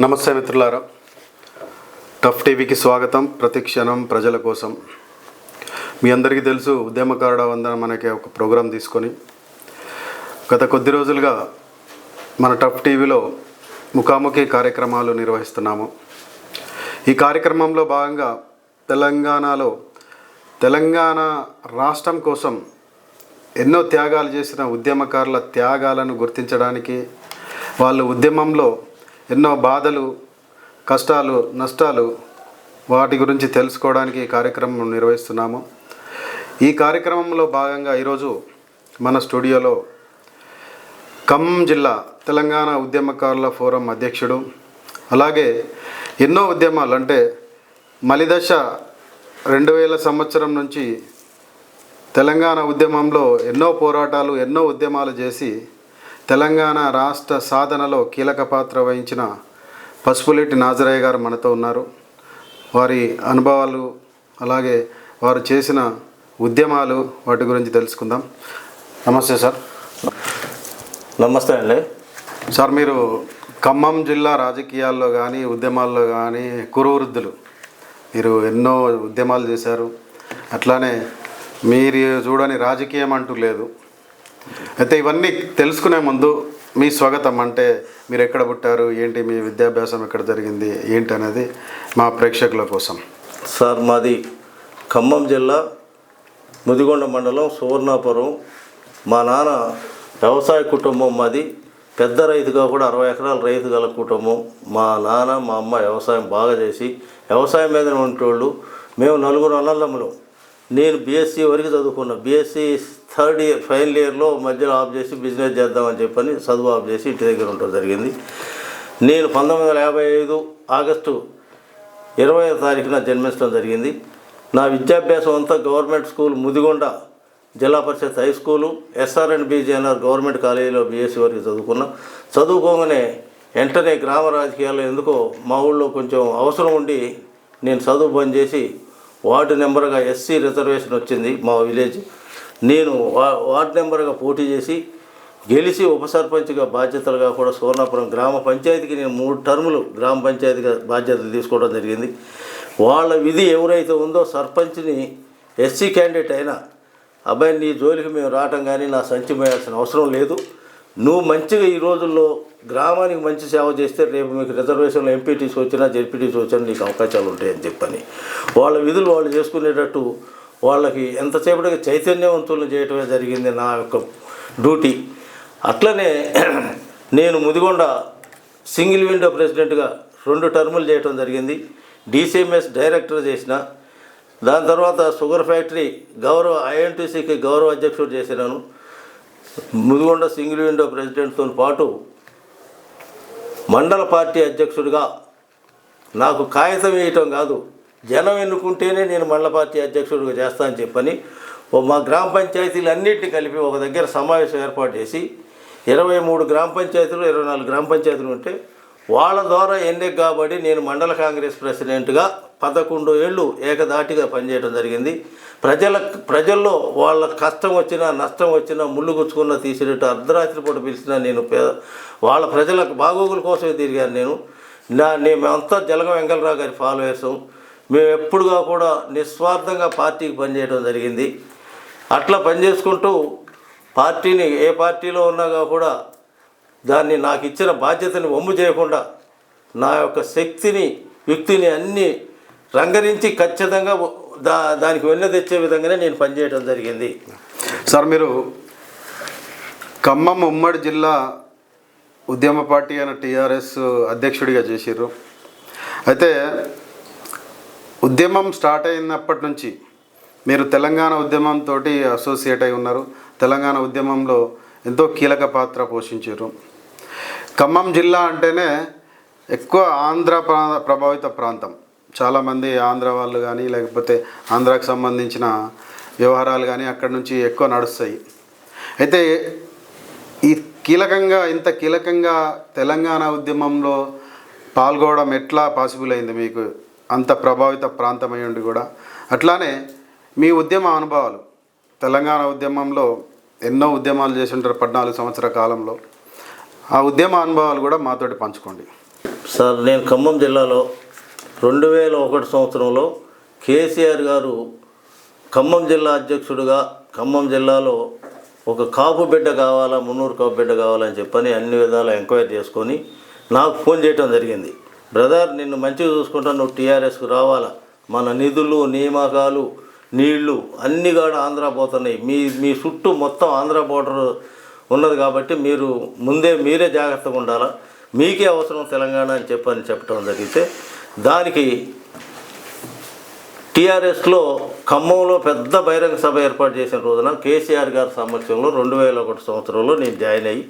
నమస్తే మిత్రులారా. టఫ్ టీవీకి స్వాగతం. ప్రతిక్షణం ప్రజల కోసం. మీ అందరికీ తెలుసు ఉద్యమకారుడ వందన మనకి ఒక ప్రోగ్రాం తీసుకొని. గత కొద్ది రోజులుగా మన టఫ్ టీవీలో ముఖాముఖి కార్యక్రమాలు నిర్వహిస్తున్నాము. ఈ కార్యక్రమంలో భాగంగా తెలంగాణలో తెలంగాణ రాష్ట్రం కోసం ఎన్నో త్యాగాలు చేసిన ఉద్యమకారుల త్యాగాలను గుర్తించడానికి వాళ్ళు ఉద్యమంలో ఎన్నో బాధలు కష్టాలు నష్టాలు వాటి గురించి తెలుసుకోవడానికి ఈ కార్యక్రమం నిర్వహిస్తున్నాము. ఈ కార్యక్రమంలో భాగంగా ఈరోజు మన స్టూడియోలో ఖమ్మం జిల్లా తెలంగాణ ఉద్యమకారుల ఫోరం అధ్యక్షుడు అలాగే ఎన్నో ఉద్యమాలు అంటే మలిదశ రెండు వేల సంవత్సరం నుంచి తెలంగాణ ఉద్యమంలో ఎన్నో పోరాటాలు ఎన్నో ఉద్యమాలు చేసి తెలంగాణ రాష్ట్ర సాధనలో కీలక పాత్ర వహించిన పసుపులేటి నాజరయ్య గారు మనతో ఉన్నారు. వారి అనుభవాలు అలాగే వారు చేసిన ఉద్యమాలు వాటి గురించి తెలుసుకుందాం. నమస్తే సార్. నమస్తే అండి. సార్ మీరు ఖమ్మం జిల్లా రాజకీయాల్లో కానీ ఉద్యమాల్లో కానీ కురువృద్ధులు. మీరు ఎన్నో ఉద్యమాలు చేశారు. అట్లానే మీరు చూడని రాజకీయం అంటూ లేదు. అయితే ఇవన్నీ తెలుసుకునే ముందు మీ స్వాగతం అంటే మీరు ఎక్కడ పుట్టారు ఏంటి మీ విద్యాభ్యాసం ఎక్కడ జరిగింది ఏంటి అనేది మా ప్రేక్షకుల కోసం. సార్ మాది ఖమ్మం జిల్లా ముదిగొండ మండలం సువర్ణాపురం. మా నాన్న వ్యవసాయ కుటుంబం మాది. పెద్ద రైతుగా కూడా అరవై ఎకరాల రైతు గల కుటుంబం. మా నాన్న మా అమ్మ వ్యవసాయం బాగా చేసి వ్యవసాయం మీద ఉండేవాళ్ళు మేము నలుగురు అన్నదమ్ములు. నేను బీఎస్సీ వరకు చదువుకున్నా. బీఎస్సీ థర్డ్ ఇయర్ ఫైనల్ ఇయర్లో మధ్యలో ఆఫ్ చేసి బిజినెస్ చేద్దామని చెప్పని చదువు ఆఫ్ చేసి ఇంటి దగ్గర ఉండడం జరిగింది. నేను పంతొమ్మిది వందల యాభై ఐదు ఆగస్టు ఇరవై తారీఖున జన్మించడం జరిగింది. నా విద్యాభ్యాసం అంతా government school Mudigonda Zilla Parishad high school SR and BJNR government కాలేజీలో బీఎస్సీ వరకు చదువుకున్నా. చదువుకోగానే వెంటనే గ్రామ రాజకీయాల్లో ఎందుకో మా ఊళ్ళో కొంచెం అవసరం ఉండి నేను చదువు బంద్ చేసి వార్డు నెంబర్గా ఎస్సీ రిజర్వేషన్ వచ్చింది మా విలేజ్. నేను వా వార్డు నెంబర్గా పోటీ చేసి గెలిచి ఉప సర్పంచ్గా బాధ్యతలుగా కూడా సువర్ణాపురం గ్రామ పంచాయతీకి నేను మూడు టర్ములు గ్రామ పంచాయతీగా బాధ్యతలు తీసుకోవడం జరిగింది. వాళ్ళ విధి ఎవరైతే ఉందో సర్పంచ్ని ఎస్సీ క్యాండిడేట్ అయినా అబ్బాయి నీ జోలికి మేము రావటం కానీ నా సంచి వేయాల్సిన అవసరం లేదు. నువ్వు మంచిగా ఈ రోజుల్లో గ్రామానికి మంచి సేవ చేస్తే రేపు మీకు రిజర్వేషన్లో ఎంపీటీసీ వచ్చినా జెడ్పీటీసీ వచ్చినా నీకు అవకాశాలు ఉంటాయని చెప్పని. వాళ్ళ విధులు వాళ్ళు చేసుకునేటట్టు వాళ్ళకి ఎంతసేపటికి చైతన్యవంతులను చేయటమే జరిగింది నా యొక్క డ్యూటీ. అట్లనే నేను ముదిగొండ సింగిల్ విండో ప్రెసిడెంట్గా రెండు టర్ములు చేయటం జరిగింది. డీసీఎంఎస్ డైరెక్టర్ చేసిన దాని తర్వాత షుగర్ ఫ్యాక్టరీ గౌరవ ఐఎన్టీసీకి గౌరవ అధ్యక్షుడు చేసినాను. ముదిగొండ సింగిల్ విండో ప్రెసిడెంట్తో పాటు మండల పార్టీ అధ్యక్షుడిగా నాకు కాగితం వేయటం కాదు జనం ఎన్నుకుంటేనే నేను మండల పార్టీ అధ్యక్షుడిగా చేస్తానని చెప్పని మా గ్రామ పంచాయతీలు అన్నింటినీ కలిపి ఒక దగ్గర సమావేశం ఏర్పాటు చేసి ఇరవై మూడు గ్రామ పంచాయతీలు ఇరవై నాలుగు గ్రామ పంచాయతీలు ఉంటే వాళ్ళ ద్వారా ఎన్నిక కాబట్టి నేను మండల కాంగ్రెస్ ప్రెసిడెంట్గా పదకొండు ఏళ్ళు ఏకదాటిగా పనిచేయడం జరిగింది. ప్రజల ప్రజల్లో వాళ్ళ కష్టం వచ్చినా నష్టం వచ్చినా ముళ్ళు గుచ్చుకున్నా తీసినట్టు అర్ధరాత్రి పూట పిలిచినా నేను పేద వాళ్ళ ప్రజలకు బాగోగుల కోసమే తిరిగాను నేను. నా మేమంతా జలగం వెంకలరావు గారి ఫాలోయర్స్ మేము ఎప్పుడుగా కూడా నిస్వార్థంగా పార్టీకి పనిచేయడం జరిగింది. అట్లా పనిచేసుకుంటూ పార్టీని ఏ పార్టీలో ఉన్నాగా కూడా దాన్ని నాకు ఇచ్చిన బాధ్యతని వమ్ము చేయకుండా నా యొక్క శక్తిని యుక్తిని అన్నీ రంగరించి ఖచ్చితంగా దా దానికి వెన్న తెచ్చే విధంగానే నేను పనిచేయడం జరిగింది. సార్ మీరు ఖమ్మం ఉమ్మడి జిల్లా ఉద్యమ పార్టీ అయిన టీఆర్ఎస్ అధ్యక్షుడిగా చేసిర్రు. అయితే ఉద్యమం స్టార్ట్ అయినప్పటి నుంచి మీరు తెలంగాణ ఉద్యమంతో అసోసియేట్ అయి ఉన్నారు. తెలంగాణ ఉద్యమంలో ఎంతో కీలక పాత్ర పోషించారు ఖమ్మం జిల్లా అంటేనే ఎక్కువ ఆంధ్ర ప్రా- ప్రభావిత ప్రాంతం. చాలామంది ఆంధ్ర వాళ్ళు కానీ లేకపోతే ఆంధ్రాకు సంబంధించిన వ్యవహారాలు కానీ అక్కడి నుంచి ఎక్కువ నడుస్తాయి. అయితే ఈ కీలకంగా ఇంత కీలకంగా తెలంగాణ ఉద్యమంలో పాల్గొనడం ఎట్లా పాసిబుల్ అయింది మీకు? అంత ప్రభావిత ప్రాంతం అయ్యండి కూడా. అట్లానే మీ ఉద్యమ అనుభవాలు. తెలంగాణ ఉద్యమంలో ఎన్నో ఉద్యమాలు చేసి ఉంటారు పద్నాలుగు సంవత్సరాల కాలంలో. ఆ ఉద్యమ అనుభవాలు కూడా మాతోటి పంచుకోండి. సార్ నేను ఖమ్మం జిల్లాలో రెండు వేల ఒకటి సంవత్సరంలో కేసీఆర్ గారు ఖమ్మం జిల్లా అధ్యక్షుడిగా ఖమ్మం జిల్లాలో ఒక కాపు బిడ్డ కావాలా మున్నూరు కాపు బిడ్డ కావాలని చెప్పని అన్ని విధాలు ఎంక్వైరీ చేసుకొని నాకు ఫోన్ చేయటం జరిగింది. బ్రదర్ నిన్ను మంచిగా చూసుకుంటాను నువ్వు టీఆర్ఎస్కు రావాలా? మన నిధులు నియామకాలు నీళ్ళు అన్నీ కూడా ఆంధ్ర పోతున్నాయి. మీ మీ చుట్టూ మొత్తం ఆంధ్ర బోర్డర్ ఉన్నది కాబట్టి మీరు ముందే మీరే జాగ్రత్తగా ఉండాలా? మీకే అవసరం తెలంగాణ అని చెప్పని చెప్పడం జరిగితే దానికి టీఆర్ఎస్లో ఖమ్మంలో పెద్ద బహిరంగ సభ ఏర్పాటు చేసిన రోజున కేసీఆర్ గారి సమక్షంలో రెండు వేల ఒకటి సంవత్సరంలో నేను జాయిన్ అయ్యి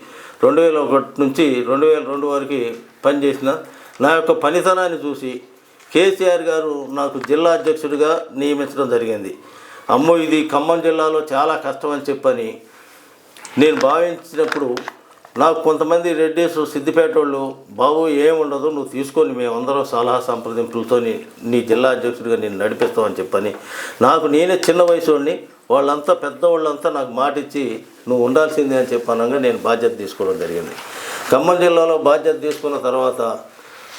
రెండు వేల ఒకటి నుంచి రెండు వేల రెండు వరకు పనిచేసిన నా యొక్క పనితనాన్ని చూసి కేసీఆర్ గారు నాకు జిల్లా అధ్యక్షుడిగా నియమించడం జరిగింది. అమ్మో ఇది ఖమ్మం జిల్లాలో చాలా కష్టం అని చెప్పని నేను భావించినప్పుడు నాకు కొంతమంది రెడ్డిస్ సిద్దిపేట వాళ్ళు బాబు ఏముండదు నువ్వు తీసుకొని మేమందరం సలహా సంప్రదింపులతో నీ- జిల్లా అధ్యక్షుడిగా నేను నడిపిస్తామని చెప్పని నాకు నేనే చిన్న వయసుని వాళ్ళంతా పెద్దవాళ్ళంతా నాకు మాట ఇచ్చి నువ్వు ఉండాల్సిందే అని చెప్పానంగా నేను బాధ్యత తీసుకోవడం జరిగింది. ఖమ్మం జిల్లాలో బాధ్యత తీసుకున్న తర్వాత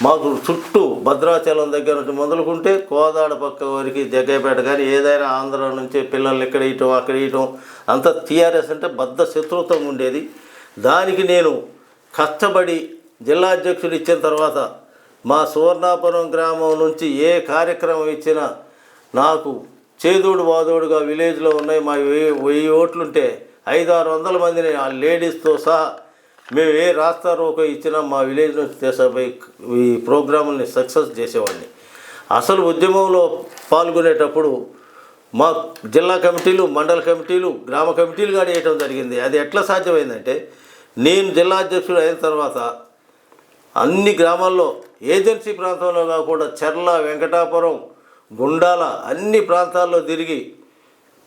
మాకు చుట్టూ భద్రాచలం దగ్గర నుంచి మొదలుకుంటే కోదాడ పక్క వరకు జగ్గైపేట కానీ ఏదైనా ఆంధ్ర నుంచి పిల్లల్ని ఇక్కడ ఇయటం అక్కడ ఇయటం అంతా టీఆర్ఎస్ అంటే బద్ద శత్రుత్వం ఉండేది. దానికి నేను కష్టపడి జిల్లా అధ్యక్షుడు ఇచ్చిన తర్వాత మా సువర్ణాపురం గ్రామం నుంచి ఏ కార్యక్రమం ఇచ్చినా నాకు చేదోడు వాదోడుగా విలేజ్లో ఉన్నాయి. మా వెయ్యి వెయ్యి ఓట్లుంటే ఐదు ఆరు వందల మందిని ఆ లేడీస్తో సహా మేము ఏ రాస్తా రోకో ఇచ్చినా మా విలేజ్ నుంచి తీసుకుపోయి ఈ ప్రోగ్రాముల్ని సక్సెస్ చేసేవాడిని. అసలు ఉద్యమంలో పాల్గొనేటప్పుడు మా జిల్లా కమిటీలు మండల కమిటీలు గ్రామ కమిటీలు కూడా వేయటం జరిగింది. అది ఎట్లా సాధ్యమైందంటే నేను జిల్లా అధ్యక్షుడు అయిన తర్వాత అన్ని గ్రామాల్లో ఏజెన్సీ ప్రాంతంలో కాకుండా చెర్ల వెంకటాపురం గుండాల అన్ని ప్రాంతాల్లో తిరిగి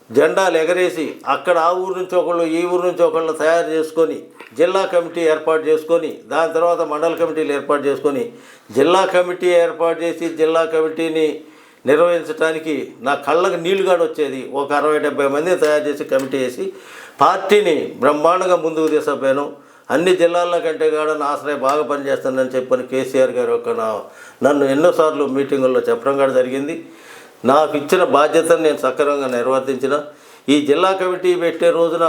జెండాలు ఎగరేసి అక్కడ ఆ ఊరు నుంచి ఒకళ్ళు ఈ ఊరు నుంచి ఒకళ్ళు తయారు చేసుకొని జిల్లా కమిటీ ఏర్పాటు చేసుకొని దాని తర్వాత మండల కమిటీలు ఏర్పాటు చేసుకొని జిల్లా కమిటీ ఏర్పాటు చేసి జిల్లా కమిటీని నిర్వహించడానికి నా కళ్ళకు నీళ్ళుగాడు వచ్చేది ఒక అరవై డెబ్బై మందిని తయారు చేసి కమిటీ వేసి పార్టీని బ్రహ్మాండంగా ముందుకు తీసుకుపోయాను. అన్ని జిల్లాల కంటే కూడా నా ఆశ్రయ బాగా పనిచేస్తుందని చెప్పని కేసీఆర్ గారు ఒక నా నన్ను ఎన్నోసార్లు మీటింగుల్లో చెప్పడం కూడా జరిగింది. నాకు ఇచ్చిన బాధ్యతను నేను సక్రమంగా నిర్వర్తించిన. ఈ జిల్లా కమిటీ పెట్టే రోజున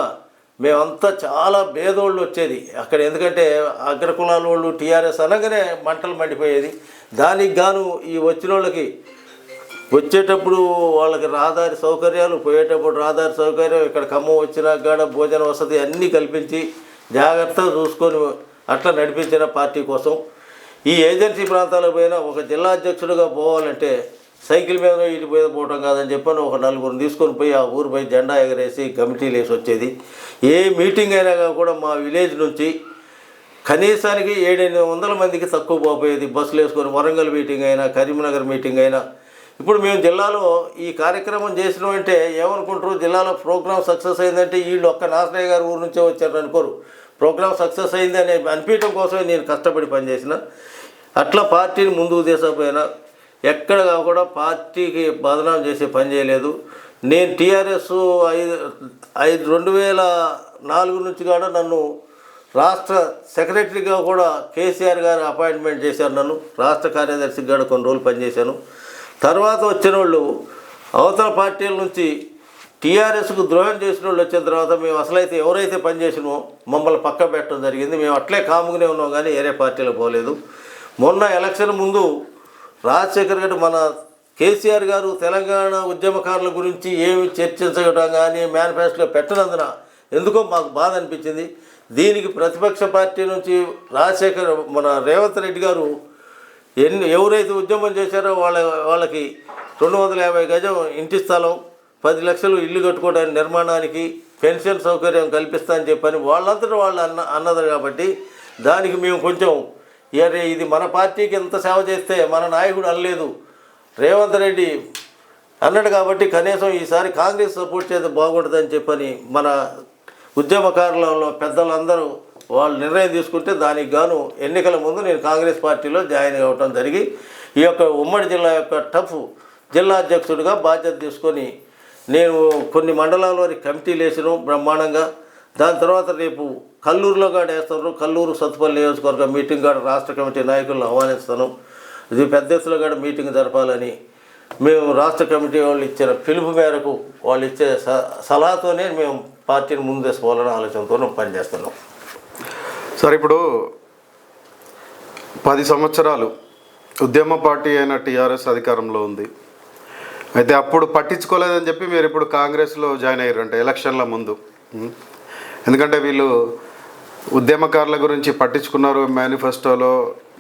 మేమంతా చాలా భేదోళ్ళు వచ్చేది. అక్కడ ఎందుకంటే అగ్రకులాల వాళ్ళు టీఆర్ఎస్ అనగానే మంటలు మండిపోయేది. దానికి గాను ఈ వచ్చిన వాళ్ళకి వచ్చేటప్పుడు వాళ్ళకి రహదారి సౌకర్యాలు పోయేటప్పుడు రహదారి సౌకర్యం ఇక్కడ ఖమ్మం వచ్చినాక కూడా భోజన వసతి అన్నీ కల్పించి జాగ్రత్తగా చూసుకొని అట్లా నడిపించిన పార్టీ కోసం. ఈ ఏజెన్సీ ప్రాంతాలకు పోయినా ఒక జిల్లా అధ్యక్షుడిగా పోవాలంటే సైకిల్ మీద ఇటు పోయి పోవటం కాదని చెప్పని ఒక నలుగురిని తీసుకొని పోయి ఆ ఊరు పోయి జెండా ఎగరేసి కమిటీలు వేసి వచ్చేది. ఏ మీటింగ్ అయినా కూడా మా విలేజ్ నుంచి కనీసానికి ఏడెనిమిది వందల మందికి తక్కువ పోపోయేది బస్సులు వేసుకొని వరంగల్ మీటింగ్ అయినా కరీంనగర్ మీటింగ్ అయినా ఇప్పుడు మేము జిల్లాలో ఈ కార్యక్రమం చేసినామంటే ఏమనుకుంటారు? జిల్లాలో ప్రోగ్రామ్ సక్సెస్ అయిందంటే వీళ్ళు ఒక్క నాసరయ్య గారు ఊరు నుంచే వచ్చారు అనుకోరు. ప్రోగ్రామ్ సక్సెస్ అయింది అని అనిపించడం కోసమే నేను కష్టపడి పనిచేసిన. అట్లా పార్టీని ముందుకు తీసుకుపోయినా. ఎక్కడ కూడా పార్టీకి బదనాం చేసే పని చేయలేదు. నేను టీఆర్ఎస్ ఐదు ఐదు రెండు వేల నాలుగు నుంచి కూడా నన్ను రాష్ట్ర సెక్రటరీగా కూడా కేసీఆర్ గారు అపాయింట్మెంట్ చేశారు నన్ను. రాష్ట్ర కార్యదర్శిగా కూడా కొన్ని రోజులు పనిచేశాను. తర్వాత వచ్చిన వాళ్ళు అవతల పార్టీల నుంచి టీఆర్ఎస్కు ద్రోహం చేసిన వాళ్ళు వచ్చిన తర్వాత మేము అసలైతే ఎవరైతే పనిచేసినో మమ్మల్ని పక్క పెట్టడం జరిగింది. మేము అట్లే కాముగానే ఉన్నాం కానీ వేరే పార్టీలో పోలేదు. మొన్న ఎలక్షన్ ముందు రాజశేఖర్ గారు మన కేసీఆర్ గారు తెలంగాణ ఉద్యమకారుల గురించి ఏమి చర్చించడం కానీ మేనిఫెస్టోలో పెట్టనందున ఎందుకో మాకు బాధ అనిపించింది. దీనికి ప్రతిపక్ష పార్టీ నుంచి రాజశేఖర్ మన రేవంత్ రెడ్డి గారు ఎన్ని ఎవరైతే ఉద్యమం చేశారో వాళ్ళ వాళ్ళకి రెండు వందల యాభై గజం ఇంటి స్థలం పది లక్షలు ఇల్లు కట్టుకోవడానికి నిర్మాణానికి పెన్షన్ సౌకర్యం కల్పిస్తా అని చెప్పని వాళ్ళంతటా వాళ్ళు అన్న అన్నది కాబట్టి దానికి మేము కొంచెం అరే ఇది మన పార్టీకి ఎంత సేవ చేస్తే మన నాయకుడు అనలేదు. రేవంత్ రెడ్డి అన్నాడు కాబట్టి కనీసం ఈసారి కాంగ్రెస్ సపోర్ట్ చేస్తే బాగుంటుందని చెప్పని మన ఉద్యమకారులలో పెద్దలందరూ వాళ్ళు నిర్ణయం తీసుకుంటే దానికి గాను ఎన్నికల ముందు నేను కాంగ్రెస్ పార్టీలో జాయిన్ అవ్వటం జరిగి ఈ యొక్క ఉమ్మడి జిల్లా యొక్క టఫ్ జిల్లా అధ్యక్షుడిగా బాధ్యత తీసుకొని నేను కొన్ని మండలాల్లోని కమిటీలు వేసిన బ్రహ్మాండంగా. దాని తర్వాత రేపు కల్లూరులో కూడా వేస్తారు కల్లూరు సత్తుపల్లి నియోజకవర్గం మీటింగ్ కూడా రాష్ట్ర కమిటీ నాయకులను ఆహ్వానిస్తాను. ఇది పెద్ద ఎత్తులో కూడా మీటింగ్ జరపాలని మేము రాష్ట్ర కమిటీ వాళ్ళు ఇచ్చిన పిలుపు మేరకు వాళ్ళు ఇచ్చే స- సలహాతోనే మేము పార్టీని ముందు తీసుకోవాలనే ఆలోచనతో పనిచేస్తున్నాం. సార్ ఇప్పుడు పది సంవత్సరాలు ఉద్యమ పార్టీ అయిన టీఆర్ఎస్ అధికారంలో ఉంది. అయితే అప్పుడు పట్టించుకోలేదని చెప్పి మీరు ఇప్పుడు కాంగ్రెస్లో జాయిన్ అయ్యారు అంటే ఎలక్షన్ల ముందు. ఎందుకంటే వీళ్ళు ఉద్యమకారుల గురించి పట్టించుకున్నారు మేనిఫెస్టోలో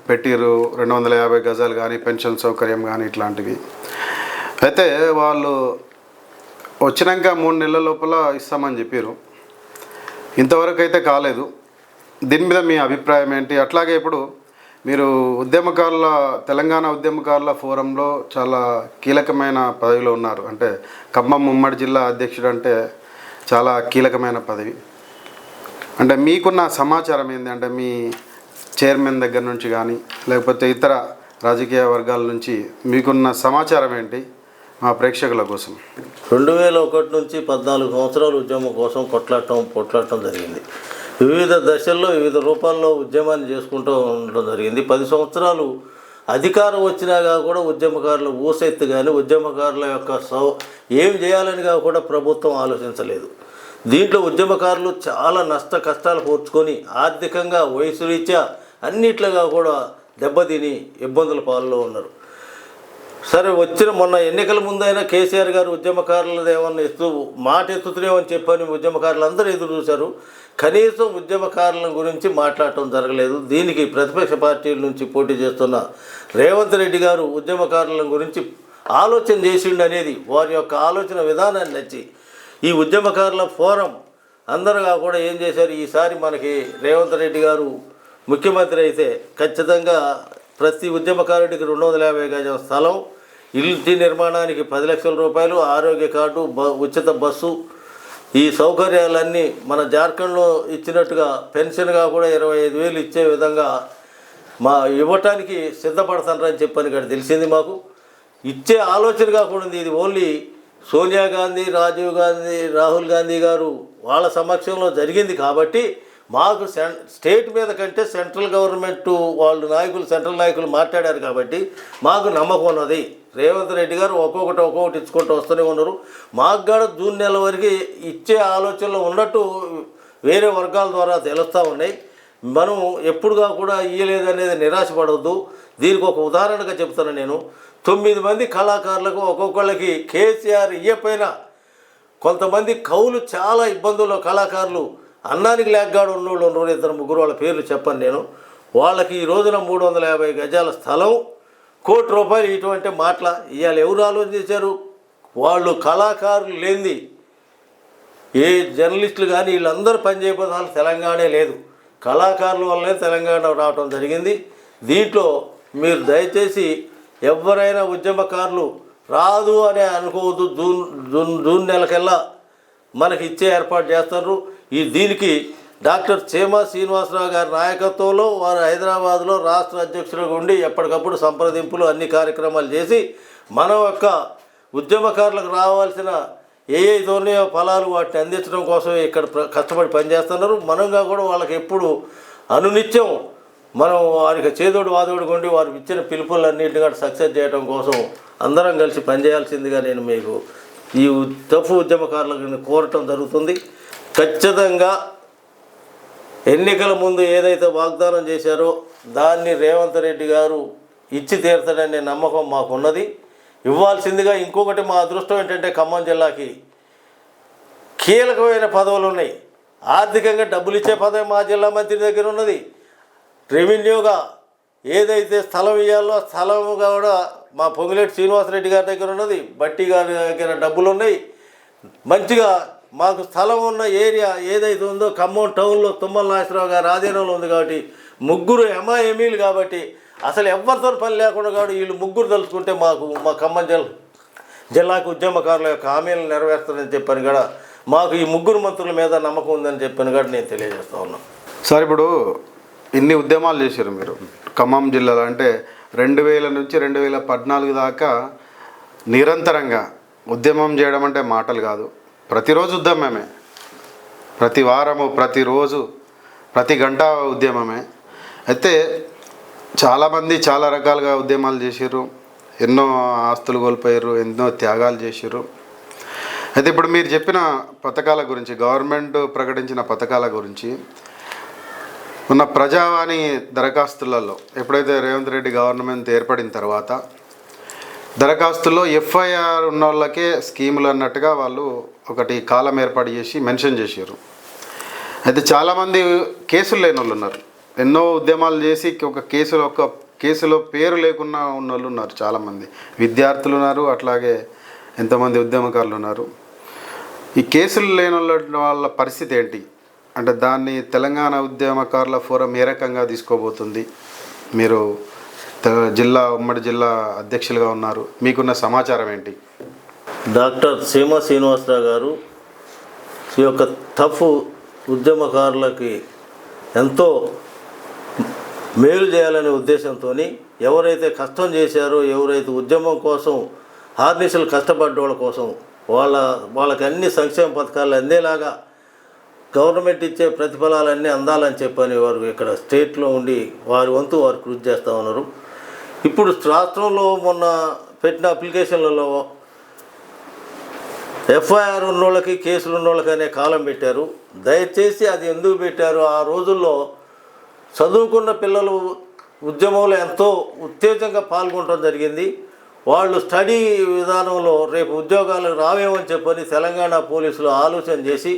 పెట్టిరు రెండు వందల యాభై గజాలు కానీ పెన్షన్ సౌకర్యం కానీ ఇట్లాంటివి. అయితే వాళ్ళు వచ్చినాక మూడు నెలల లోపల ఇస్తామని చెప్పారు ఇంతవరకు అయితే కాలేదు. దీని మీద మీ అభిప్రాయం ఏంటి? అట్లాగే ఇప్పుడు మీరు ఉద్యమకారుల తెలంగాణ ఉద్యమకారుల ఫోరంలో చాలా కీలకమైన పదవిలో ఉన్నారు. అంటే ఖమ్మం ఉమ్మడి జిల్లా అధ్యక్షుడు అంటే చాలా కీలకమైన పదవి. అంటే మీకున్న సమాచారం ఏంటి అంటే మీ చైర్మన్ దగ్గర నుంచి కానీ లేకపోతే ఇతర రాజకీయ వర్గాల నుంచి మీకున్న సమాచారం ఏంటి? మా ప్రేక్షకుల కోసం. రెండు వేల ఒకటి నుంచి పద్నాలుగు సంవత్సరాలు ఉద్యమం కోసం కొట్లాడటం పొట్లాడటం జరిగింది. వివిధ దశల్లో వివిధ రూపాల్లో ఉద్యమాన్ని చేసుకుంటూ ఉండడం జరిగింది. పది సంవత్సరాలు అధికారం వచ్చినాగా కూడా ఉద్యమకారులు ఊసెత్తు కానీ ఉద్యమకారుల యొక్క సౌ ఏం చేయాలని కూడా ప్రభుత్వం ఆలోచించలేదు. దీంట్లో ఉద్యమకారులు చాలా నష్ట కష్టాలు పోర్చుకొని ఆర్థికంగా వయసు రీత్యా అన్నిట్లుగా కూడా దెబ్బతిని ఇబ్బందుల పాలలో ఉన్నారు. సరే వచ్చిన మొన్న ఎన్నికల ముందైనా కేసీఆర్ గారు ఉద్యమకారులది ఏమన్నా ఎత్తు మాట ఎత్తుతున్నామని చెప్పని ఉద్యమకారులు అందరూ ఎదురు చూశారు. కనీసం ఉద్యమకారుల గురించి మాట్లాడటం జరగలేదు. దీనికి ప్రతిపక్ష పార్టీల నుంచి పోటీ చేస్తున్న రేవంత్ రెడ్డి గారు ఉద్యమకారుల గురించి ఆలోచన చేసిండు అనేది వారి యొక్క ఆలోచన విధానాన్ని నచ్చి ఈ ఉద్యమకారుల ఫోరం అందరుగా కూడా ఏం చేశారు? ఈసారి మనకి రేవంత్ రెడ్డి గారు ముఖ్యమంత్రి అయితే ఖచ్చితంగా ప్రతి ఉద్యమకారుడికి రెండు వందల యాభై గజం స్థలం ఇంటి నిర్మాణానికి పది లక్షల రూపాయలు ఆరోగ్య కార్డు బ ఉచిత బస్సు ఈ సౌకర్యాలన్నీ మన జార్ఖండ్లో ఇచ్చినట్టుగా పెన్షన్గా కూడా ఇరవై ఐదు వేలు ఇచ్చే విధంగా మా ఇవ్వటానికి సిద్ధపడతానని చెప్పని ఇక్కడ తెలిసింది మాకు ఇచ్చే ఆలోచన కాకుండా ఉంది. ఇది ఓన్లీ సోనియా గాంధీ రాజీవ్ గాంధీ రాహుల్ గాంధీ గారు వాళ్ళ సమక్షంలో జరిగింది కాబట్టి మాకు సెన్ స్టేట్ మీద కంటే సెంట్రల్ గవర్నమెంట్ వాళ్ళు నాయకులు సెంట్రల్ నాయకులు మాట్లాడారు కాబట్టి మాకు నమ్మకం ఉన్నది. రేవంత్ రెడ్డి గారు ఒక్కొక్కటి ఒక్కొక్కటి ఇచ్చుకుంటూ వస్తూనే ఉన్నారు. మాకు కూడా జూన్ నెల వరకు ఇచ్చే ఆలోచనలో ఉన్నట్టు వేరే వర్గాల ద్వారా తెలుస్తూ ఉన్నాయి. మనం ఎప్పుడుగా కూడా ఇయ్యలేదు అనేది నిరాశపడవద్దు. దీనికి ఒక ఉదాహరణగా చెప్తాను నేను. తొమ్మిది మంది కళాకారులకు ఒక్కొక్కళ్ళకి కేసీఆర్ ఇయ్యపోయినా కొంతమంది కవులు చాలా ఇబ్బందుల్లో కళాకారులు. అన్నానికి లేకగాడు ఉన్నోళ్ళు ఉన్నారు ఇద్దరు ముగ్గురు వాళ్ళ పేర్లు చెప్పను నేను. వాళ్ళకి ఈ రోజున మూడు వందల యాభై గజాల స్థలం కోటి రూపాయలు ఇటువంటి మాటల ఇవాళ ఎవరు ఆలోచించారు వాళ్ళు కళాకారులు లేనిది. ఏ జర్నలిస్టులు కానీ వీళ్ళందరూ పనిచేయబోదాలు తెలంగాణే లేదు. కళాకారుల వల్లనే తెలంగాణ రావటం జరిగింది. దీంట్లో మీరు దయచేసి ఎవరైనా ఉద్యమకారులు రాదు అని అనుకోవద్దు. జూన్ జూన్ జూన్ నెలకల్లా మనకి ఇచ్చే ఏర్పాటు చేస్తారు. ఈ దీనికి డాక్టర్ చేమా శ్రీనివాసరావు గారి నాయకత్వంలో వారు హైదరాబాద్లో రాష్ట్ర అధ్యక్షులుగా ఉండి ఎప్పటికప్పుడు సంప్రదింపులు అన్ని కార్యక్రమాలు చేసి మన యొక్క ఉద్యమకారులకు రావాల్సిన ఏ ఏ ఉన్నాయో ఫలాలు వాటిని అందించడం కోసం ఇక్కడ ప్ర- కష్టపడి పనిచేస్తున్నారు. మనంగా కూడా వాళ్ళకి ఎప్పుడు అనునిత్యం మనం వారికి చేదోడు వాదోడు కొండి వారు ఇచ్చిన పిలుపులన్నింటినీ కూడా సక్సెస్ చేయడం కోసం అందరం కలిసి పనిచేయాల్సిందిగా నేను మీకు ఈ తప్పు ఉద్యమకారులకు కోరటం జరుగుతుంది. ఖచ్చితంగా ఎన్నికల ముందు ఏదైతే వాగ్దానం చేశారో దాన్ని రేవంత్ రెడ్డి గారు ఇచ్చి తీరుతాడనే నమ్మకం మాకున్నది. ఇవ్వాల్సిందిగా ఇంకొకటి మా అదృష్టం ఏంటంటే ఖమ్మం జిల్లాకి కీలకమైన పదవులు ఉన్నాయి. ఆర్థికంగా డబ్బులు ఇచ్చే పదవి మా జిల్లా మంత్రి దగ్గర ఉన్నది. రెవెన్యూగా ఏదైతే స్థలం ఇవ్వాలో స్థలం కూడా మా పొంగిలేటి శ్రీనివాసరెడ్డి గారి దగ్గర ఉన్నది. బట్టి గారి దగ్గర డబ్బులు ఉన్నాయి. మంచిగా మాకు స్థలం ఉన్న ఏరియా ఏదైతే ఉందో ఖమ్మం టౌన్లో తుమ్మల నాగేశ్వరరావు గారి ఆధీనంలో ఉంది కాబట్టి ముగ్గురు ఎంఐఎంఈలు కాబట్టి అసలు ఎవరితో పని లేకుండా కాబట్టి వీళ్ళు ముగ్గురు తలుచుకుంటే మాకు మా ఖమ్మం జిల్లా జిల్లాకు ఉద్యమకారుల యొక్క హామీలను నెరవేరుస్తారని చెప్పాను కూడా మాకు ఈ ముగ్గురు మంత్రుల మీద నమ్మకం ఉందని చెప్పాను కూడా నేను తెలియజేస్తా ఉన్నాను సార్ ఇప్పుడు ఇన్ని ఉద్యమాలు చేశారు మీరు. ఖమ్మం జిల్లాలో అంటే రెండు వేల నుంచి రెండు వేల పద్నాలుగు దాకా నిరంతరంగా ఉద్యమం చేయడం అంటే మాటలు కాదు. ప్రతిరోజు ఉద్యమమే. ప్రతి వారము ప్రతిరోజు ప్రతి గంట ఉద్యమమే. అయితే చాలామంది చాలా రకాలుగా ఉద్యమాలు చేసారు ఎన్నో ఆస్తులు కోల్పోయారు ఎన్నో త్యాగాలు చేసిర్రు. అయితే ఇప్పుడు మీరు చెప్పిన పథకాల గురించి గవర్నమెంట్ ప్రకటించిన పథకాల గురించి ఉన్న ప్రజావాణి దరఖాస్తులలో ఎప్పుడైతే రేవంత్ రెడ్డి గవర్నమెంట్ ఏర్పడిన తర్వాత దరఖాస్తులో ఎఫ్ఐఆర్ ఉన్న వాళ్ళకే స్కీములు అన్నట్టుగా వాళ్ళు ఒకటి కాలం ఏర్పాటు చేసి మెన్షన్ చేశారు. అయితే చాలామంది కేసులు లేని వాళ్ళు ఉన్నారు ఎన్నో ఉద్యమాలు చేసి ఒక కేసులో ఒక కేసులో పేరు లేకుండా ఉన్న వాళ్ళు ఉన్నారు చాలామంది. విద్యార్థులు ఉన్నారు అట్లాగే ఎంతోమంది ఉద్యమకారులు ఉన్నారు. ఈ కేసులు లేని వాళ్ళ పరిస్థితి ఏంటి? అంటే దాన్ని తెలంగాణ ఉద్యమకారుల ఫోరం ఏ రకంగా తీసుకోబోతుంది? మీరు జిల్లా ఉమ్మడి జిల్లా అధ్యక్షులుగా ఉన్నారు. మీకున్న సమాచారం ఏంటి? డాక్టర్ సీమ శ్రీనివాసరావు గారు ఈ యొక్క టఫ్ ఉద్యమకారులకి ఎంతో మేలు చేయాలనే ఉద్దేశంతో ఎవరైతే కష్టం చేశారో ఎవరైతే ఉద్యమం కోసం హార్నిసలు కష్టపడ్డ వాళ్ళ కోసం వాళ్ళ వాళ్ళకి అన్ని సంక్షేమ పథకాలు అందేలాగా గవర్నమెంట్ ఇచ్చే ప్రతిఫలాలన్నీ అందాలని చెప్పని వారు ఇక్కడ స్టేట్లో ఉండి వారి వంతు వారు కృషి చేస్తూ ఉన్నారు. ఇప్పుడు రాష్ట్రంలో మొన్న పెట్టిన అప్లికేషన్లలో ఎఫ్ఐఆర్ ఉన్నోళ్ళకి కేసులు ఉన్నోళ్ళకి అనే కాలం పెట్టారు. దయచేసి అది ఎందుకు పెట్టారు? ఆ రోజుల్లో చదువుకున్న పిల్లలు ఉద్యమంలో ఎంతో ఉత్తేజంగా పాల్గొనడం జరిగింది. వాళ్ళు స్టడీ విధానంలో రేపు ఉద్యోగాలు రావేమని చెప్పని తెలంగాణ పోలీసులు ఆలోచన చేసి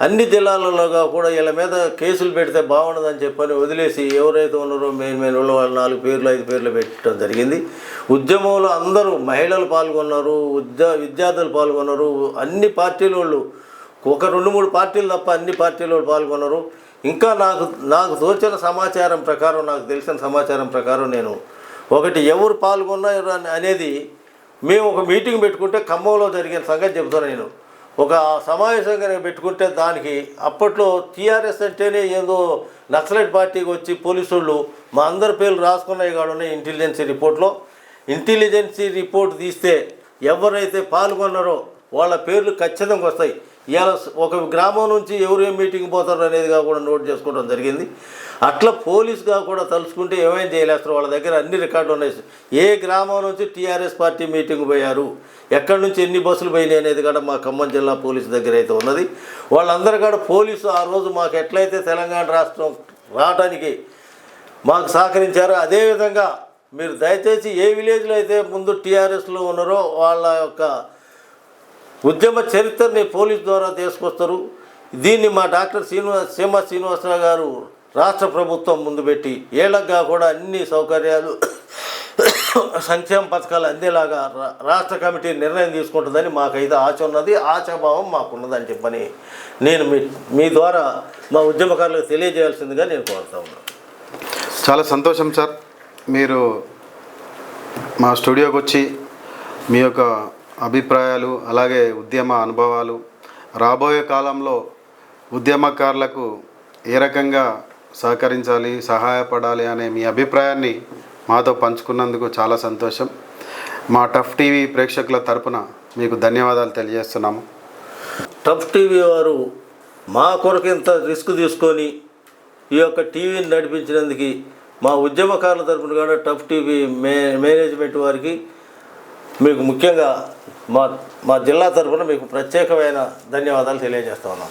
అన్ని జిల్లాలలోగా కూడా వీళ్ళ మీద కేసులు పెడితే బాగుండదని చెప్పని వదిలేసి ఎవరైతే ఉన్నారో మెయిన్ మెయిన్ వాళ్ళు నాలుగు పేర్లు ఐదు పేర్లు పెట్టడం జరిగింది. ఉద్యమంలో అందరూ మహిళలు పాల్గొన్నారు విద్యా విద్యార్థులు పాల్గొన్నారు. అన్ని పార్టీల వాళ్ళు ఒక రెండు మూడు పార్టీలు తప్ప అన్ని పార్టీల వాళ్ళు పాల్గొన్నారు. ఇంకా నాకు నాకు తోచిన సమాచారం ప్రకారం నాకు తెలిసిన సమాచారం ప్రకారం నేను ఒకటి ఎవరు పాల్గొన్నారు అనేది మేము ఒక మీటింగ్ పెట్టుకుంటే ఖమ్మంలో జరిగిన సంగతి చెబుతాను నేను. ఒక సమావేశం కనుక పెట్టుకుంటే దానికి అప్పట్లో టీఆర్ఎస్ అంటేనే ఏదో నక్సలైట్ పార్టీకి వచ్చి పోలీసు వాళ్ళు మా అందరి పేర్లు రాసుకున్నాయి కాడున్నాయి ఇంటెలిజెన్సీ రిపోర్ట్లో. ఇంటెలిజెన్సీ రిపోర్ట్ తీస్తే ఎవరైతే పాల్గొన్నారో వాళ్ళ పేర్లు ఖచ్చితంగా వస్తాయి. ఇలా ఒక గ్రామం నుంచి ఎవరు ఏం మీటింగ్ పోతారు అనేదిగా కూడా నోట్ చేసుకోవడం జరిగింది. అట్లా పోలీస్గా కూడా తలుచుకుంటే ఏమేం చేయలేస్తారు? వాళ్ళ దగ్గర అన్ని రికార్డులు ఉన్నాయి. ఏ గ్రామం నుంచి టీఆర్ఎస్ పార్టీ మీటింగ్ పోయారు? ఎక్కడి నుంచి ఎన్ని బస్సులు పోయినాయి అనేది కూడా మా ఖమ్మం జిల్లా పోలీసు దగ్గర అయితే ఉన్నది. వాళ్ళందరూ కూడా పోలీసు ఆ రోజు మాకు ఎట్లయితే తెలంగాణ రాష్ట్రం రావడానికి మాకు సహకరించారో అదేవిధంగా మీరు దయచేసి ఏ విలేజ్లో అయితే ముందు టీఆర్ఎస్లో ఉన్నారో వాళ్ళ యొక్క ఉద్యమ చరిత్రని పోలీస్ ద్వారా తీసుకొస్తారు. దీన్ని మా డాక్టర్ శ్రీనివాస్ సీమ శ్రీనివాసరావు గారు రాష్ట్ర ప్రభుత్వం ముందు పెట్టి ఏళ్ళగా కూడా అన్ని సౌకర్యాలు సంక్షేమ పథకాలు అందేలాగా రా- రాష్ట్ర కమిటీ నిర్ణయం తీసుకుంటుందని మాకైతే ఆశ ఉన్నది ఆశాభావం మాకున్నదని చెప్పని నేను మీ మీ ద్వారా మా ఉద్యమకారులకు తెలియజేయాల్సిందిగా నేను కోరుతా ఉన్నాను. చాలా సంతోషం సార్. మీరు మా స్టూడియోకి వచ్చి మీ యొక్క అభిప్రాయాలు అలాగే ఉద్యమ అనుభవాలు. రాబోయే కాలంలో ఉద్యమకారులకు ఏ రకంగా సహకరించాలి సహాయపడాలి అనే మీ అభిప్రాయాన్ని మాతో పంచుకున్నందుకు చాలా సంతోషం. మా టఫ్ టీవీ ప్రేక్షకుల తరపున మీకు ధన్యవాదాలు తెలియజేస్తున్నాము. టఫ్ టీవీ వారు మా కొరకు ఇంత రిస్క్ తీసుకొని ఈ యొక్క టీవీని నడిపించినందుకు మా ఉద్యమకారుల తరపున కూడా టఫ్ టీవీ మే మేనేజ్మెంట్ వారికి మీకు ముఖ్యంగా మా మా జిల్లా తరఫున మీకు ప్రత్యేకమైన ధన్యవాదాలు తెలియజేస్తా ఉన్నాం.